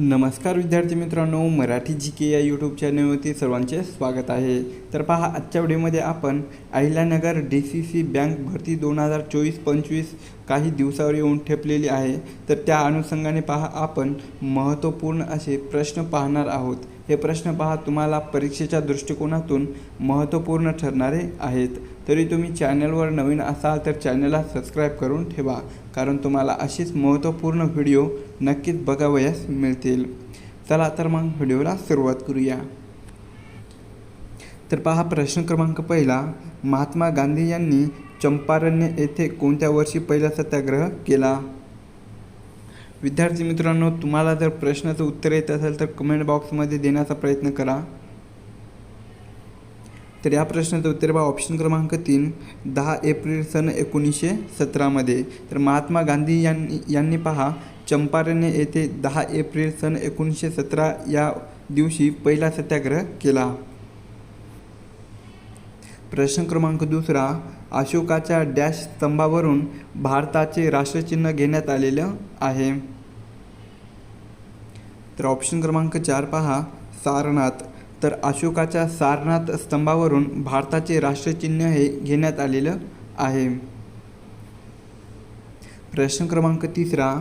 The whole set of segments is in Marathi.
नमस्कार विद्यार्थी मित्रांनो मराठी जी के या यूट्यूब चॅनलवरती सर्वांचे स्वागत आहे. तर पहा आजच्या व्हिडिओमध्ये आपण Ahilyanagar D C C bank भरती दोन हजार चोवीस पंचवीस काही दिवसावर येऊन ठेपलेली आहे. तर त्या अनुषंगाने पहा आपण महत्त्वपूर्ण असे प्रश्न पाहणार आहोत. हे प्रश्न पहा तुम्हाला परीक्षेच्या दृष्टिकोनातून महत्त्वपूर्ण ठरणारे आहेत. तरी तुम्ही चॅनलवर नवीन असाल तर चॅनलला सबस्क्राईब करून ठेवा कारण तुम्हाला अशीच महत्त्वपूर्ण व्हिडिओ नक्कीच बघावयास मिळतील. चला तर मग व्हिडिओला सुरुवात करूया. तर पहा प्रश्न क्रमांक पहिला. महात्मा गांधी यांनी चंपारण्य येथे कोणत्या वर्षी पहिला सत्याग्रह केला? विद्यार्थी मित्रांनो तुम्हाला जर प्रश्नाचं उत्तर येत असेल तर कमेंट बॉक्समध्ये देण्याचा प्रयत्न करा. तर या प्रश्नाचं उत्तर बा ऑप्शन क्रमांक तीन दहा एप्रिल सन एकोणीसशे सतरामध्ये तर महात्मा गांधी यांनी यांनी पहा चंपारण्य येथे दहा एप्रिल सन एकोणीसशे सतरा या दिवशी पहिला सत्याग्रह केला. प्रश्न क्रमांक दुसरा अशोकाच्या डॅश स्तंभावरून भारताचे राष्ट्रचिन्ह घेण्यात आलेलं आहे. तर ऑप्शन क्रमांक चार पहा सारनाथ. तर अशोकाच्या सारनाथ स्तंभावरून भारताचे राष्ट्रचिन्ह हे घेण्यात आलेलं आहे. प्रश्न क्रमांक तिसरा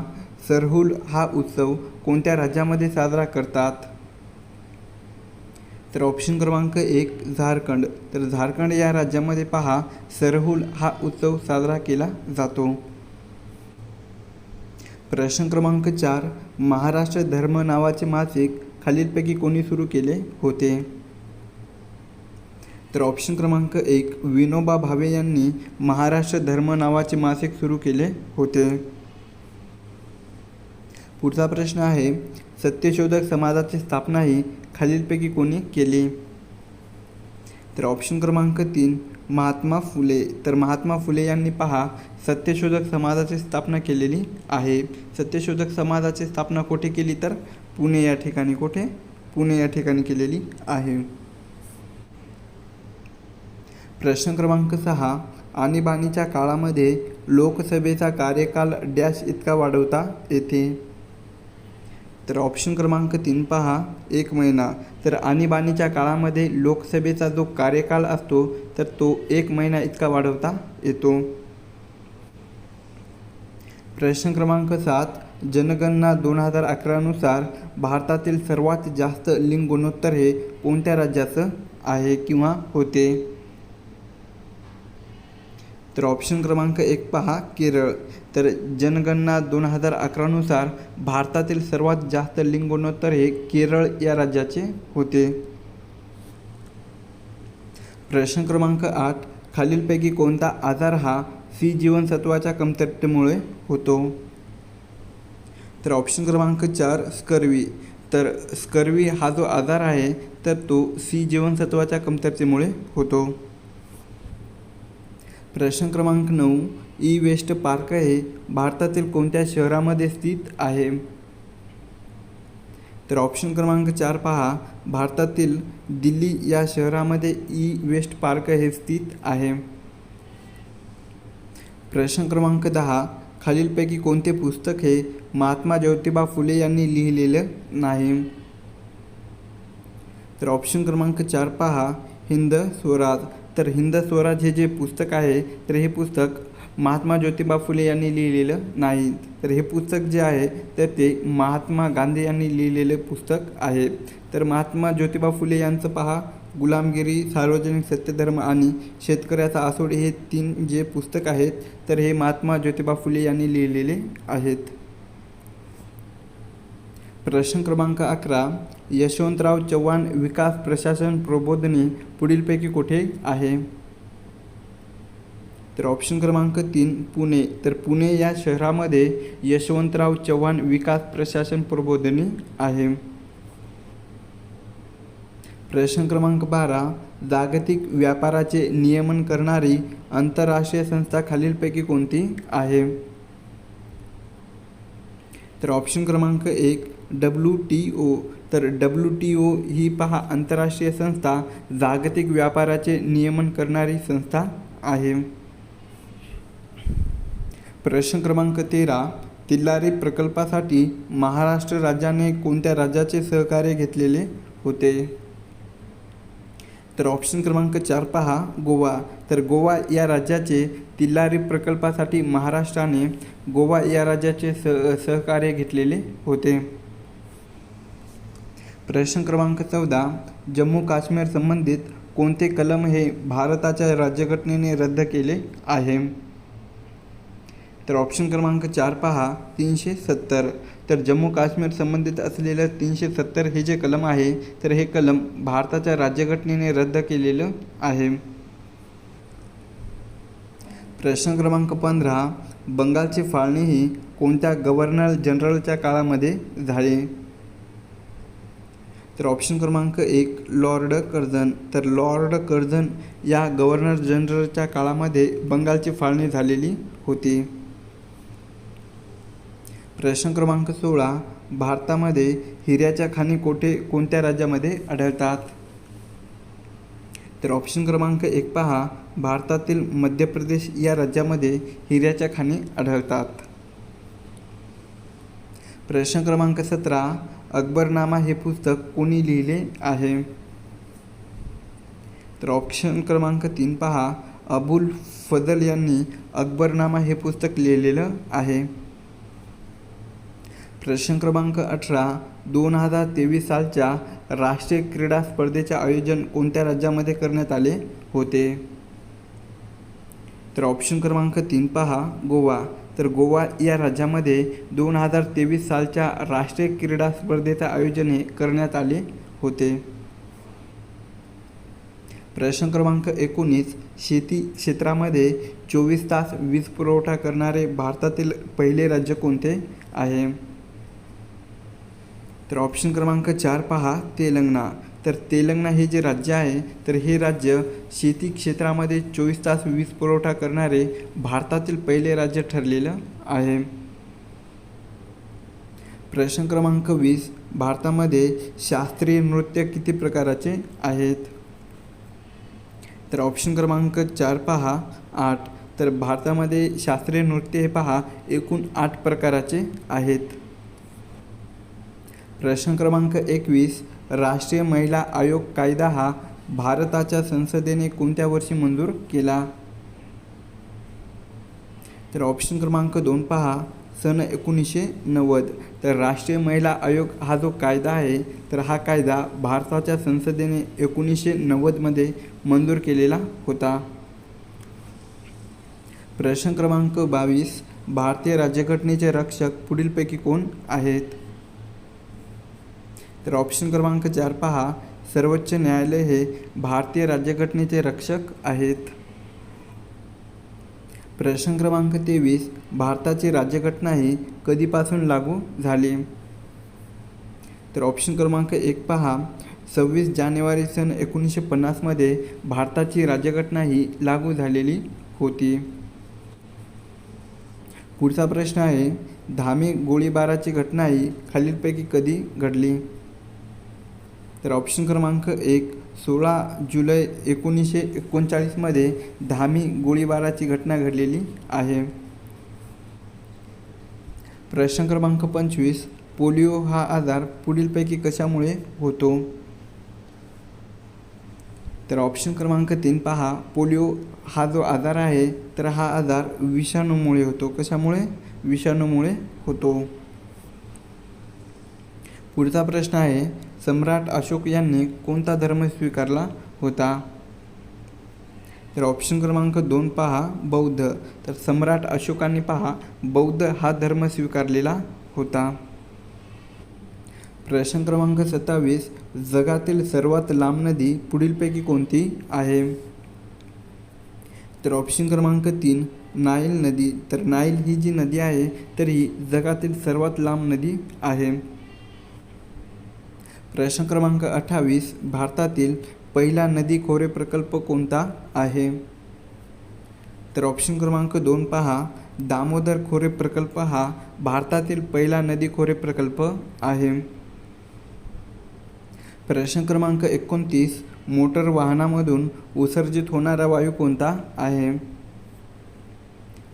सरहुल हा उत्सव कोणत्या राज्यामध्ये साजरा करतात? तर ऑप्शन क्रमांक एक झारखंड. तर झारखंड या राज्यामध्ये पहा सरहुल हा उत्सव साजरा केला जातो. प्रश्न क्रमांक चार महाराष्ट्र धर्म नावाचे मासिक खालीलपैकी कोणी सुरू केले होते? तर ऑप्शन क्रमांक एक विनोबा भावे यांनी महाराष्ट्र धर्म नावाचे मासिक सुरू केले होते. पुढचा प्रश्न आहे सत्यशोधक समाजाची स्थापना ही खालीलपैकी कोणी केली? तर ऑप्शन क्रमांक तीन महात्मा फुले. तर महात्मा फुले यांनी पहा सत्यशोधक समाजाची स्थापना केलेली आहे. सत्यशोधक समाजाची स्थापना कुठे केली तर? पुणे या ठिकाणी कुठे? पुणे या ठिकाणी केलेली आहे. प्रश्न क्रमांक सहा आणीबाणीच्या काळामध्ये लोकसभेचा कार्यकाल डॅश इतका वाढवता येते? तर ऑप्शन क्रमांक तीन पहा एक महिना. तर आणीबाणीच्या काळामध्ये लोकसभेचा जो कार्यकाळ असतो तर तो एक महिना इतका वाढवता येतो. प्रश्न क्रमांक सात जनगणना दोन हजार अकरानुसार भारतातील सर्वात जास्त लिंग गुणोत्तर हे कोणत्या राज्याचं आहे किंवा होते? तर ऑप्शन क्रमांक एक पहा केरळ. तर जनगणना दोन हजार अकरानुसार भारतातील सर्वात जास्त लिंगोन्नोत्तर हे केरळ या राज्याचे होते. प्रश्न क्रमांक आठ खालीलपैकी कोणता आजार हा सी जीवनसत्वाच्या कमतरतेमुळे होतो? तर ऑप्शन क्रमांक चार स्कर्वी. तर स्कर्वी हा जो आजार आहे तर तो सी जीवनसत्वाच्या कमतरतेमुळे होतो. प्रश्न क्रमांक नऊ ई वेस्ट पार्क हे भारतातील कोणत्या शहरामध्ये स्थित आहे? तर ऑप्शन क्रमांक चार पहा. भारतातील दिल्ली या शहरामध्ये ई वेस्ट पार्क हे स्थित आहे. प्रश्न क्रमांक दहा. खालीलपैकी कोणते पुस्तक हे महात्मा ज्योतिबा फुले यांनी लिहिलेलं नाही? तर ऑप्शन क्रमांक चार पहा. हिंद स्वराज. तर हिंद स्वराज हे जे पुस्तक आहे तर हे पुस्तक महात्मा ज्योतिबा फुले यांनी लिहिलेलं नाही. तर हे पुस्तक जे आहे तर ते महात्मा गांधी यांनी लिहिलेले पुस्तक आहे. तर महात्मा ज्योतिबा फुले यांचं पहा गुलामगिरी सार्वजनिक सत्यधर्म आणि शेतकऱ्याचा आसोड हे तीन जे पुस्तक आहेत तर हे महात्मा ज्योतिबा फुले यांनी लिहिलेले आहेत. प्रश्न क्रमांक अकरा यशवंतराव चव्हाण विकास प्रशासन प्रबोधनी पुढीलपैकी कुठे आहे? तर ऑप्शन क्रमांक तीन पुणे. तर पुणे या शहरामध्ये यशवंतराव चव्हाण विकास प्रशासन प्रबोधनी आहे. प्रश्न क्रमांक बारा जागतिक व्यापाराचे नियमन करणारी आंतरराष्ट्रीय संस्था खालीलपैकी कोणती आहे? तर ऑप्शन क्रमांक एक डब्ल्यू टी ओ तर डब्ल्यू टी ओ ही पहा आंतरराष्ट्रीय संस्था जागतिक व्यापाराचे नियमन करणारी संस्था आहे. प्रश्न क्रमांक तेरा तिल्लारी प्रकल्पासाठी महाराष्ट्र राज्याने कोणत्या राज्याचे सहकार्य घेतलेले होते? तर ऑप्शन क्रमांक चार पहा गोवा. तर गोवा या राज्याचे तिल्लारी प्रकल्पासाठी महाराष्ट्राने गोवा या राज्याचे सह सहकार्य घेतलेले होते. प्रश्न क्रमांक चौदा. जम्मू काश्मीर संबंधित कोणते कलम हे भारताच्या राज्यघटनेने रद्द केले आहे? तर ऑप्शन क्रमांक चार पहा तीनशे सत्तर. तर जम्मू काश्मीर संबंधित असलेलं तीनशे सत्तर हे जे कलम आहे तर हे कलम भारताच्या राज्यघटनेने रद्द केलेलं आहे. प्रश्न क्रमांक पंधरा. बंगालची फाळणी ही कोणत्या गव्हर्नर जनरलच्या काळामध्ये झाली? तर ऑप्शन क्रमांक एक लॉर्ड कर्झन. तर लॉर्ड कर्झन या गव्हर्नर जनरलच्या काळामध्ये बंगालची फाळणी झालेली होती. प्रश्न क्रमांक सोळा भारतामध्ये हिऱ्याच्या खाणी कोठे कोणत्या राज्यामध्ये आढळतात? तर ऑप्शन क्रमांक एक पहा. भारतातील मध्य प्रदेश या राज्यामध्ये हिऱ्याच्या खाणी आढळतात. प्रश्न क्रमांक सतरा. अकबरनामा हे पुस्तक कोणी लिहिले आहे? तर ऑप्शन क्रमांक तीन पहा. अबुल फजल यांनी अकबरनामा हे पुस्तक लिहिलेलं आहे. प्रश्न क्रमांक अठरा. दोन हजार तेवीस सालच्या राष्ट्रीय क्रीडा स्पर्धेचे आयोजन कोणत्या राज्यामध्ये करण्यात आले होते? तर ऑप्शन क्रमांक तीन पहा गोवा. तर गोवा या राज्यामध्ये दोन हजार तेवीस सालच्या राष्ट्रीय क्रीडा स्पर्धेचे आयोजन हे करण्यात आले होते. प्रश्न क्रमांक एकोणीस शेती क्षेत्रामध्ये चोवीस तास वीज पुरवठा करणारे भारतातील पहिले राज्य कोणते आहे? तर ऑप्शन क्रमांक चार पहा तेलंगणा. तर तेलंगणा हे जे राज्य आहे तर हे राज्य शेती क्षेत्रामध्ये चोवीस तास वीज पुरवठा करणारे भारतातील पहिले राज्य ठरलेलं आहे. प्रश्न क्रमांक वीस भारतामध्ये शास्त्रीय नृत्य किती प्रकाराचे आहेत? तर ऑप्शन क्रमांक चार पहा आठ. तर भारतामध्ये शास्त्रीय नृत्य हे पहा एकूण आठ प्रकाराचे आहेत. प्रश्न क्रमांक एकवीस राष्ट्रीय महिला आयोग कायदा हा भारताच्या संसदेने कोणत्या वर्षी मंजूर केला? तर ऑप्शन क्रमांक दोन पहा. सन एकोणीसशे नव्वद. तर राष्ट्रीय महिला आयोग हा जो कायदा आहे तर हा कायदा भारताच्या संसदेने एकोणीसशे नव्वदमध्ये मंजूर केलेला होता. प्रश्न क्रमांक बावीस. भारतीय राज्यघटनेचे रक्षक पुढीलपैकी कोण आहेत? तर ऑप्शन क्रमांक चार पहा. सर्वोच्च न्यायालय हे भारतीय राज्यघटनेचे रक्षक आहेत. प्रश्न क्रमांक तेवीस. भारताची राज्यघटना ही कधीपासून लागू झाली? तर ऑप्शन क्रमांक एक पहा. सव्वीस जानेवारी सन एकोणीसशे पन्नासमध्ये भारताची राज्यघटना ही लागू झालेली होती. पुढचा प्रश्न आहे धामी गोळीबाराची घटना ही खालीलपैकी कधी घडली? तर ऑप्शन क्रमांक एक सोळा जुलै एकोणीसशे एकोणचाळीसमध्ये धामी गोळीबाराची घटना घडलेली आहे. प्रश्न क्रमांक पंचवीस पोलिओ हा आजार पुढीलपैकी कशामुळे होतो? तर ऑप्शन क्रमांक तीन पहा पोलिओ हा जो आजार आहे तर हा आजार विषाणूमुळे होतो. कशामुळे? विषाणूमुळे होतो. पुढचा प्रश्न आहे सम्राट अशोक यांनी कोणता धर्म स्वीकारला होता? तर ऑप्शन क्रमांक दोन पहा बौद्ध. तर सम्राट अशोकांनी पहा बौद्ध हा धर्म स्वीकारलेला होता. प्रश्न क्रमांक सत्तावीस जगातील सर्वात लांब नदी पुढीलपैकी कोणती आहे? तर ऑप्शन क्रमांक तीन नाईल नदी. तर नाईल ही जी नदी आहे तर ही जगातील सर्वात लांब नदी आहे. प्रश्न क्रमांक अठ्ठावीस भारतातील पहिला नदी खोरे प्रकल्प कोणता आहे? तर ऑप्शन क्रमांक दोन पहा. दामोदर खोरे प्रकल्प हा भारतातील पहिला नदी खोरे प्रकल्प आहे. प्रश्न क्रमांक एकोणतीस मोटर वाहनामधून उत्सर्जित होणारा वायू कोणता आहे?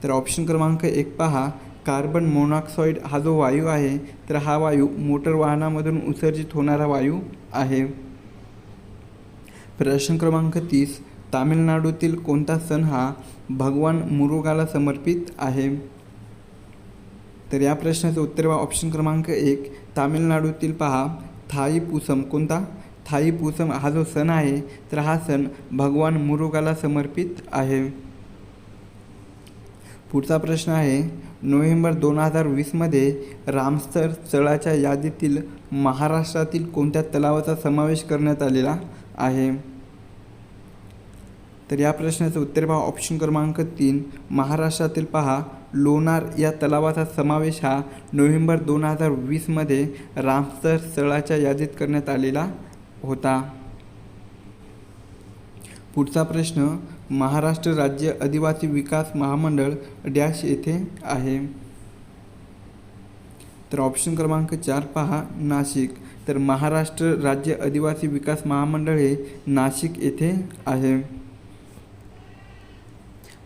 तर ऑप्शन क्रमांक एक पहा. कार्बन मोनॉक्साईड हा जो वायू आहे तर हा वायू मोटर वाहनामधून उत्सर्जित होणारा वायू आहे. प्रश्न क्रमांक तीस. तामिळनाडूतील कोणता सण हा भगवान मुरुगाला समर्पित आहे? तर या प्रश्नाचं उत्तर बा ऑप्शन क्रमांक एक. तामिळनाडूतील पहा. थाई पूसम. कोणता? थाई पूसम हा जो सण आहे तर हा सण भगवान मुरुगाला समर्पित आहे. पुढचा प्रश्न आहे नोव्हेंबर दोन हजार वीसमध्ये रामसर स्थळाच्या यादीतील महाराष्ट्रातील कोणत्या तलावाचा समावेश करण्यात आलेला आहे? तर या प्रश्नाचं उत्तर पहा. ऑप्शन क्रमांक तीन. महाराष्ट्रातील पहा. लोणार या तलावाचा समावेश हा नोव्हेंबर दोन हजार वीसमध्ये रामसर स्थळाच्या यादीत करण्यात आलेला होता. पुढचा प्रश्न महाराष्ट्र राज्य आदिवासी विकास महामंडळ डॅश येथे आहे. तर ऑप्शन क्रमांक चार पहा नाशिक. तर महाराष्ट्र राज्य आदिवासी विकास महामंडळ हे नाशिक येथे आहे.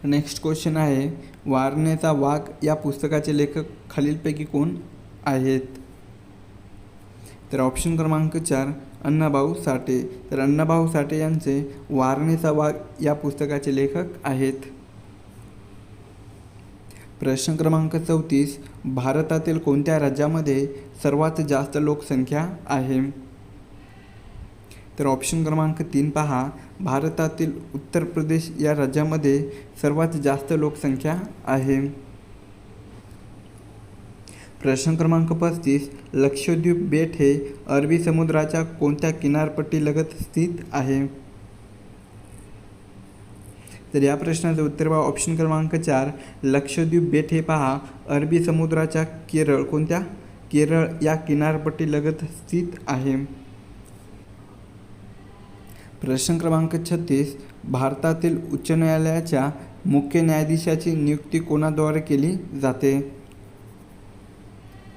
नेक्स्ट क्वेश्चन आहे वारणेचा वाघ या पुस्तकाचे लेखक खालीलपैकी कोण आहेत? तर ऑप्शन क्रमांक चार अण्णाभाऊ साठे. तर अण्णाभाऊ साठे यांचे वारणेचा वाघ या पुस्तकाचे लेखक आहेत. प्रश्न क्रमांक चौतीस. भारतातील कोणत्या राज्यामध्ये सर्वात जास्त लोकसंख्या आहे? तर ऑप्शन क्रमांक तीन पहा. भारतातील उत्तर प्रदेश या राज्यामध्ये सर्वात जास्त लोकसंख्या आहे. प्रश्न क्रमांक पस्तीस लक्षद्वीप बेट हे अरबी समुद्राच्या कोणत्या किनारपट्टीलगत स्थित आहे? तर या प्रश्नाचं उत्तर बा ऑप्शन क्रमांक चार लक्षद्वीप बेट हे पहा. अरबी समुद्राच्या केरळ कोणत्या? केरळ या किनारपट्टीलगत स्थित आहे. प्रश्न क्रमांक छत्तीस भारतातील उच्च न्यायालयाच्या मुख्य न्यायाधीशाची नियुक्ती कोणाद्वारे केली जाते?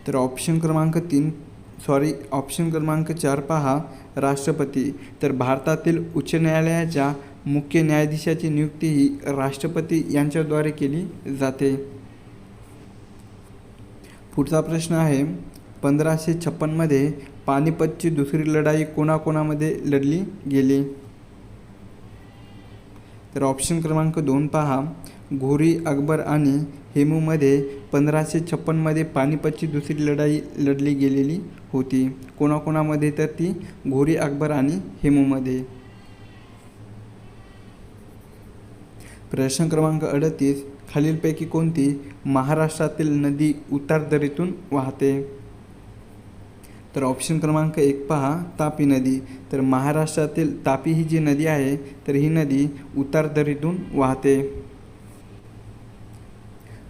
तर ऑप्शन क्रमांक तीन सॉरी ऑप्शन क्रमांक चार पहा राष्ट्रपती. तर भारतातील उच्च न्यायालयाच्या मुख्य न्यायाधीशाची नियुक्ती ही राष्ट्रपती यांच्याद्वारे केली जाते. पुढचा प्रश्न आहे पंधराशे छप्पनमध्ये पानिपतची दुसरी लढाई कोणाकोणामध्ये लढली गेली? तर ऑप्शन क्रमांक दोन पहा घोरी अकबर आणि हेमूमध्ये पंधराशे छप्पनमध्ये पानिपतची दुसरी लढाई लढली गेलेली होती. कोणाकोणामध्ये तर ती घोरी अकबर आणि हेमूमध्ये. प्रश्न क्रमांक अडतीस. खालीलपैकी कोणती महाराष्ट्रातील नदी उतारदरीतून वाहते? तर ऑप्शन क्रमांक एक पहा तापी नदी. तर महाराष्ट्रातील तापी ही जी नदी आहे तर ही नदी उतारदरीतून वाहते.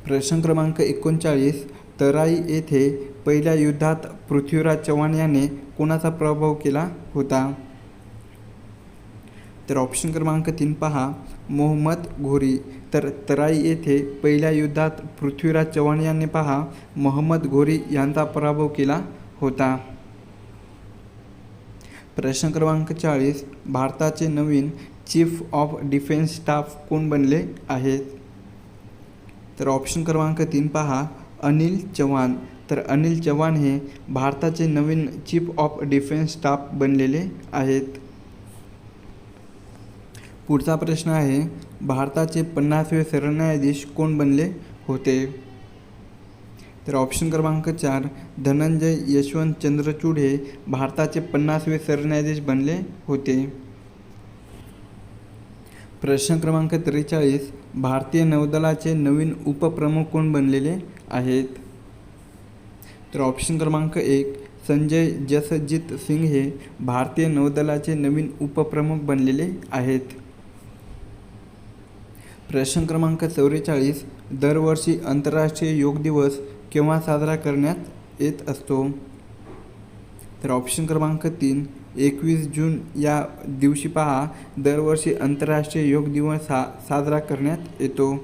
प्रश्न क्रमांक एकोणचाळीस तराई येथे पहिल्या युद्धात पृथ्वीराज चव्हाण याने कोणाचा प्रभाव केला होता? तर ऑप्शन क्रमांक तीन पहा मोहम्मद घोरी. तर तराई येथे पहिल्या युद्धात पृथ्वीराज चव्हाण यांनी पहा मोहम्मद घोरी यांचा पराभव केला होता. प्रश्न क्रमांक चाळीस भारताचे नवीन चीफ ऑफ डिफेन्स स्टाफ कोण बनले आहेत? तर ऑप्शन क्रमांक तीन पहा. अनिल चव्हाण. तर अनिल चव्हाण हे भारताचे नवीन चीफ ऑफ डिफेन्स स्टाफ बनलेले आहेत. पुढचा प्रश्न आहे भारताचे पन्नासवे सरन्यायाधीश कोण बनले होते? तर ऑप्शन क्रमांक चार धनंजय यशवंत चंद्रचूड हे भारताचे पन्नासवे सरन्यायाधीश बनले होते. प्रश्न क्रमांक त्रेचाळीस भारतीय नौदलाचे नवीन उपप्रमुख कोण बनलेले आहेत? तर ऑप्शन क्रमांक एक संजय जसजित सिंग हे भारतीय नौदलाचे नवीन उपप्रमुख बनलेले आहेत. प्रश्न क्रमांक चौवेचाळीस दरवर्षी आंतरराष्ट्रीय योग दिवस केव्हा साजरा करण्यात येत असतो? तर ऑप्शन क्रमांक तीन एकवीस जून या दिवशी पहा दरवर्षी आंतरराष्ट्रीय योग दिवस हा साजरा करण्यात येतो.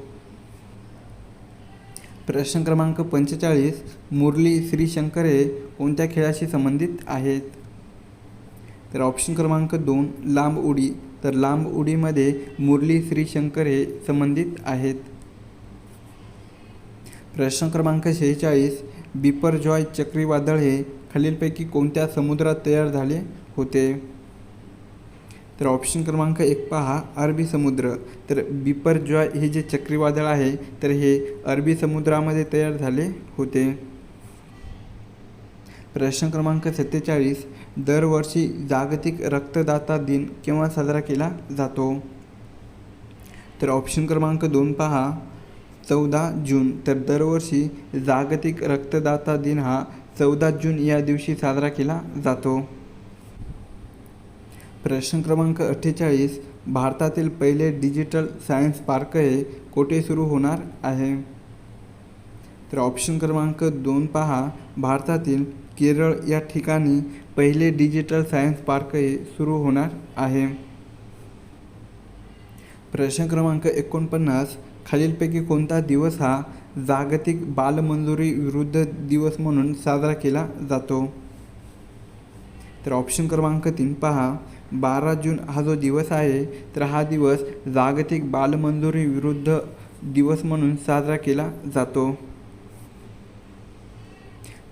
प्रश्न क्रमांक पंचेचाळीस मुरली श्रीशंकर हे कोणत्या खेळाशी संबंधित आहेत? तर ऑप्शन क्रमांक दोन लांब उडी. तर लांब उडीमध्ये मुरली श्रीशंकर हे संबंधित आहेत. प्रश्न क्रमांक शेहेचाळीस बिपरजॉय चक्रीवादळ हे खालीलपैकी कोणत्या समुद्रात तयार झाले? होते. तर ऑप्शन क्रमांक एक पहा अरबी समुद्र. तर बिपरजॉय हे जे चक्रीवादळ आहे तर हे अरबी समुद्रामध्ये तयार झाले होते. प्रश्न क्रमांक सत्तेचाळीस. दरवर्षी जागतिक रक्तदाता दिन केव्हा साजरा केला जातो? तर ऑप्शन क्रमांक दोन पहा चौदा जून. तर दरवर्षी जागतिक रक्तदाता दिन हा चौदा जून या दिवशी साजरा केला जातो. प्रश्न क्रमांक अठ्ठेचाळीस भारतातील पहिले डिजिटल सायन्स पार्क हे कोठे सुरू होणार आहे? तर ऑप्शन क्रमांक दोन पहा. भारतातील केरळ या ठिकाणी पहिले डिजिटल सायन्स पार्क हे सुरू होणार आहे. प्रश्न क्रमांक एकोणपन्नास. खालीलपैकी कोणता दिवस हा जागतिक बालमंजुरी विरुद्ध दिवस म्हणून साजरा केला जातो? तर ऑप्शन क्रमांक तीन पहा. बारा जून हा जो दिवस आहे तर हा दिवस जागतिक बालमंजुरी विरुद्ध दिवस म्हणून साजरा केला जातो.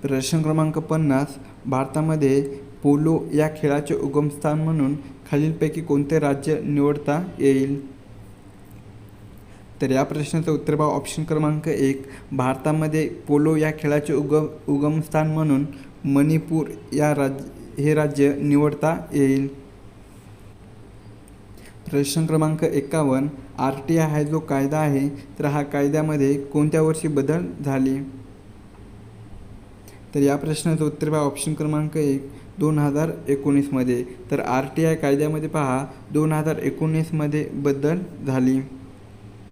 प्रश्न क्रमांक पन्नास भारतामध्ये पोलो या खेळाचे उगमस्थान म्हणून खालीलपैकी कोणते राज्य निवडता येईल? तर या प्रश्नाचं उत्तर बा ऑप्शन क्रमांक एक भारतामध्ये पोलो या खेळाचे उगम उगमस्थान म्हणून मणिपूर या राज्य हे राज्य निवडता येईल. प्रश्न क्रमांक एकावन्न आर टी आय हा जो कायदा आहे तर हा कायद्यामध्ये कोणत्या वर्षी बदल झाले? तर या प्रश्नाचं उत्तर पहा ऑप्शन क्रमांक एक दोन हजार एकोणीसमध्ये. तर आर टी आय कायद्यामध्ये पहा दोन हजार एकोणीसमध्ये बदल झाली.